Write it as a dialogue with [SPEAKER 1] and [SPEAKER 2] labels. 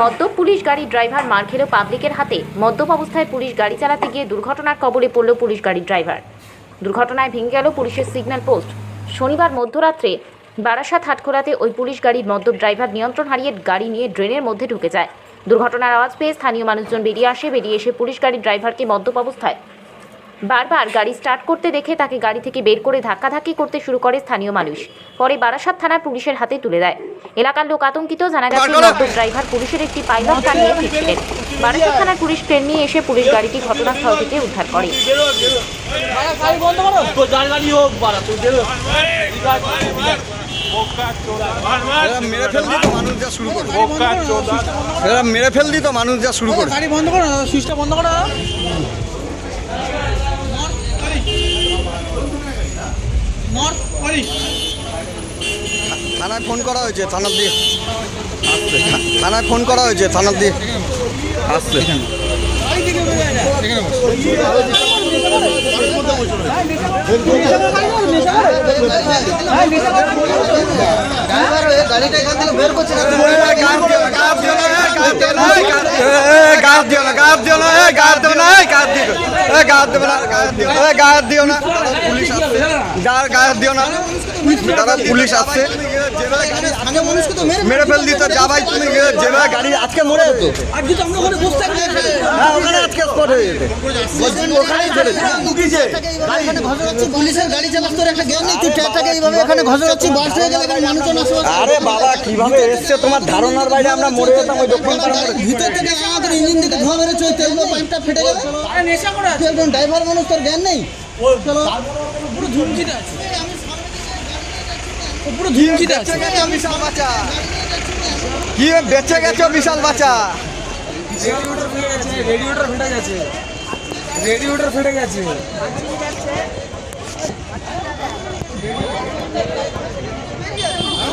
[SPEAKER 1] মদ্যপ পুলিশ গাড়ির ড্রাইভার মার খেল পাবলিকের হাতে। মদ্যপ অবস্থায় পুলিশ গাড়ি চালাতে গিয়ে দুর্ঘটনার কবলে পড়ল পুলিশ গাড়ির ড্রাইভার। দুর্ঘটনায় ভেঙে গেল পুলিশের সিগন্যাল পোস্ট শনিবার মধ্যরাত্রে বারাসাত হাটখোলাতে ওই পুলিশ গাড়ির মদ্যপ ড্রাইভার নিয়ন্ত্রণ হারিয়ে গাড়ি নিয়ে ড্রেনের মধ্যে ঢুকে যায়। দুর্ঘটনার আওয়াজ পেয়ে স্থানীয় মানুষজন বেরিয়ে আসে। বেরিয়ে এসে পুলিশ গাড়ির ড্রাইভারকে মদ্যপ অবস্থায় বারবার গাড়ি স্টার্ট করতে দেখে তাকে গাড়ি থেকে বের করে ধাক্কাধাক্কি করতে শুরু করে স্থানীয় মানুষ। পরে বারাসাত থানার পুলিশের হাতে তুলে দেয়। এলাকার লোক আতঙ্কিত জানা গেছে ড্রাইভার পুলিশের একটি পাইলট কার নিয়ে ফিরছিলেন। বারাসাত থানার পুলিশ ট্রেন নিয়ে এসে পুলিশ গাড়িটি ঘটনাস্থল থেকে উদ্ধার করে।
[SPEAKER 2] মেরে ফেল দিত মানুষ যা শুরু করে মেরে ফেল দিত মানুষ যা শুরু করে।
[SPEAKER 3] গাড়ি বন্ধ করো সুইচটা বন্ধ করো।
[SPEAKER 2] থানায় ফোন করা হয়েছে থানার দিয়ে থানায় ফোন করা হয়েছে থানার দিয়ে আসছে গাছ দিও না। গাছ দিও না গাছ দিও না গাছ দিও না না। গাছ দিও না। পুলিশ যার গাছ দিও না তারা পুলিশ আসছে। মেরে ফেল দিত যা ভাই তুমি যেভাবে গাড়ি আজকে মরে যেত।
[SPEAKER 3] আর যদি আমরা ওখানে বসে থাকি
[SPEAKER 2] হ্যাঁ ওখানে আজকে স্পট হয়ে যেত। ওখানেই ধরে ঢুকিয়েছে
[SPEAKER 4] এখানে ঘষা হচ্ছে পুলিশের গাড়ি চালাস তোর একটা জ্ঞান নেই তুই ট্রেনটাকে এইভাবে এখানে ঘষা হচ্ছে বাস হয়ে গেলে মানুষজন
[SPEAKER 2] আরে বাবা কীভাবে এসছে তোমার ধারণার বাইরে? আমরা মরে যেতাম ওই দক্ষিণ
[SPEAKER 4] ভিতর থেকে আমাদের ইঞ্জিন থেকে ধোঁয়া বেরোচ্ছে। ফেটে গেল
[SPEAKER 3] নেশা করে
[SPEAKER 4] তুই একজন ড্রাইভার মানুষ তোর জ্ঞান নেই? চলো।
[SPEAKER 3] পুরো ধুমকিতে আছে। পুরো ধুমকিতে আছে।
[SPEAKER 2] বিশাল বাচ্চা কি বেঁচে গেছো বিশাল বাচ্চা
[SPEAKER 3] রেডিওটার ফেটে গেছে রেডিওটার ফেটে গেছে। রেডিওটার ফেটে গেছে।